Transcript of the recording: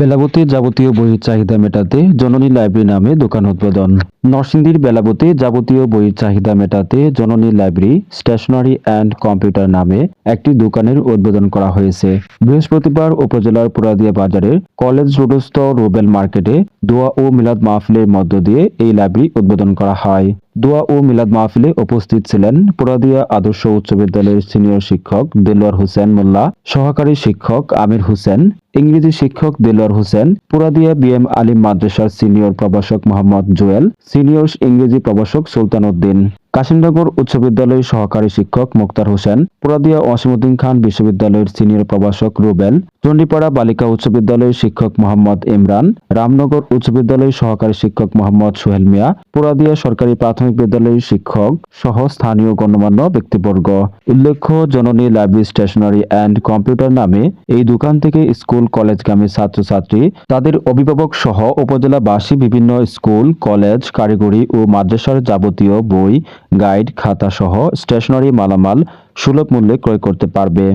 বেলাবতী যাবতীয় বইয়ের চাহিদা মেটাতে জননী লাইব্রেরি নামে দোকান উদ্বোধন। নরসিংদীর বেলাবতী যাবতীয় বইয়ের চাহিদা মেটাতে জননী লাইব্রেরি, স্টেশনারি অ্যান্ড কম্পিউটার নামে একটি দোকানের উদ্বোধন করা হয়েছে। বৃহস্পতিবার উপজেলার পুরাদিয়া বাজারের কলেজ রোডস্থ রুবেল মার্কেটে দোয়া ও মিলাদ মাহফিলের মধ্য দিয়ে এই লাইব্রেরি উদ্বোধন করা হয়। দোয়া ও মিলাদ মাহফিলে উপস্থিত ছিলেন পুরাদিয়া আদর্শ উচ্চ বিদ্যালয়ের সিনিয়র শিক্ষক দেলোয়ার হোসেন মোল্লা, সহকারী শিক্ষক আমির হোসেন, ইংরেজি শিক্ষক দেলোয়ার হোসেন পুরাদিয়া বিএম আলিম মাদ্রাসার সিনিয়র প্রভাষক মোহাম্মদ জুয়েল, সিনিয়র ইংরেজি প্রভাষক সুলতান উদ্দিন। কাশিমনগর উচ্চ বিদ্যালয়ের সহকারী শিক্ষক মুক্তার হোসেন পুরাদিয়া ওয়াসিমুদ্দিন খান বিশ্ববিদ্যালয়ের সিনিয়র প্রভাষক রুবেল, চণ্ডীপাড়া বালিকা উচ্চ বিদ্যালয়ের শিক্ষক মোহাম্মদ ইমরান, রামনগর উচ্চ বিদ্যালয়ের সহকারী শিক্ষক মোহাম্মদ সোহেল মিয়া পুরাদিয়া সরকারি প্রাথমিক বিদ্যালয়ের শিক্ষক সহ স্থানীয় গণ্যমান্য ব্যক্তিবর্গ। উল্লেখ্য, জননী লাইব্রেরি স্টেশনারি অ্যান্ড কম্পিউটার নামে এই দোকান থেকে স্কুল কলেজগামী ছাত্রছাত্রী, তাদের অভিভাবক সহ উপজেলাবাসী বিভিন্ন স্কুল, কলেজ, কারিগরি ও মাদ্রাসার যাবতীয় বই গাইড খাতা সহ স্টেশনারি মালামাল সুলভ মূল্যে ক্রয় করতে পারবে।